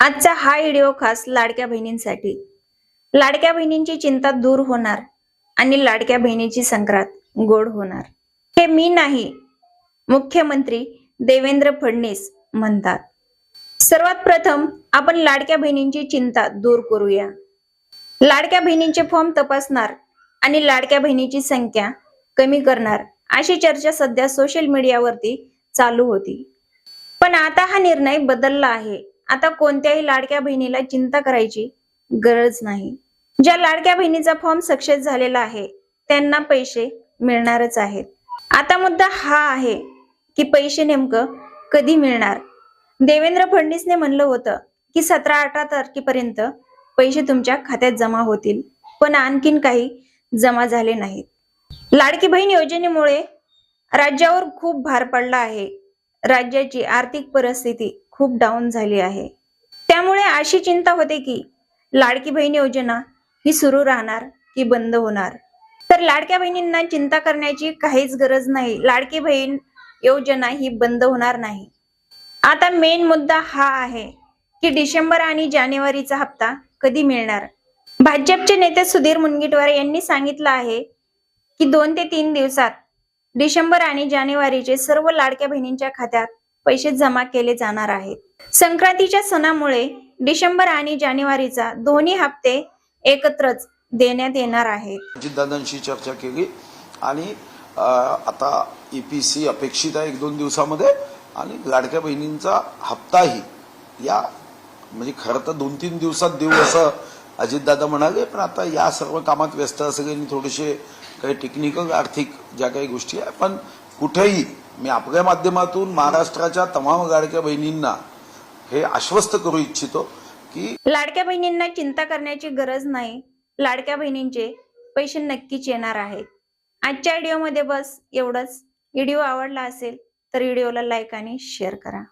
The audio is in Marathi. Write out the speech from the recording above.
आजचा हा व्हिडिओ खास लाडक्या बहिणींसाठी. लाडक्या बहिणींची चिंता दूर होणार आणि लाडक्या बहिणीची संक्रांत गोड होणार. हे मी नाही मुख्यमंत्री देवेंद्र फडणवीस म्हणतात. सर्वात प्रथम आपण लाडक्या बहिणींची चिंता दूर करूया. लाडक्या बहिणींचे फॉर्म तपासणार आणि लाडक्या बहिणीची संख्या कमी करणार अशी चर्चा सध्या सोशल मीडियावरती चालू होती. पण आता हा निर्णय बदलला आहे. आता कोणत्याही लाडक्या बहिणीला चिंता करायची गरज नाही. ज्या लाडक्या बहिणीचा फॉर्म सक्सेस झालेला आहे त्यांना पैसे मिळणारच आहेत. आता मुद्दा हा आहे की पैसे नेमकं कधी मिळणार? देवेंद्र फडणवीसने म्हणलं होतं की सतरा अठरा तारखेपर्यंत पैसे तुमच्या खात्यात जमा होतील पण आणखीन काही जमा झाले नाहीत. लाडकी बहीण योजनेमुळे राज्यावर खूप भार पडला आहे. राज्याची आर्थिक परिस्थिती खूप डाऊन झाली आहे. त्यामुळे अशी चिंता होते की लाडकी बहीण योजना ही सुरू राहणार की बंद होणार? तर लाडक्या बहिणींना चिंता करण्याची काहीच गरज नाही. लाडकी बहीण योजना ही बंद होणार नाही. आता मेन मुद्दा हा आहे की डिसेंबर आणि जानेवारीचा हप्ता कधी मिळणार? भाजपचे नेते सुधीर मुनगंटीवार यांनी सांगितलं आहे की दोन ते तीन दिवसात डिसेंबर आणि जानेवारीचे सर्व लाडक्या बहिणींच्या खात्यात पैसे जमा केले जाणार आहेत. संक्रांतीच्या सणामुळे डिसेंबर आणि जानेवारीचा दोन्ही हप्ते एकत्रच देण्यात येणार आहेत. जिद्दादांशी चर्चा केली आणि आता ई पी सी अपेक्षित आहे एक दोन दिवसामध्ये आणि लाडक्या बहिणींचा हप्ताही या म्हणजे खरं तर दोन तीन दिवसात देऊ असं अजितदादा म्हणाले पण आता या सर्व कामात व्यस्त सगळ्यांनी थोडेसे काही टेक्निकल आर्थिक ज्या काही गोष्टी आहे पण कुठेही मी आपल्या माध्यमातून महाराष्ट्राच्या तमाम लाडक्या बहिणींना हे आश्वस्त करू इच्छितो की लाडक्या बहिणींना चिंता करण्याची गरज नाही. लाडक्या बहिणींचे पैसे नक्कीच येणार आहेत. आजच्या व्हिडिओमध्ये बस एवढंच. व्हिडिओ आवडला असेल तर व्हिडिओला लाईक आणि शेअर करा.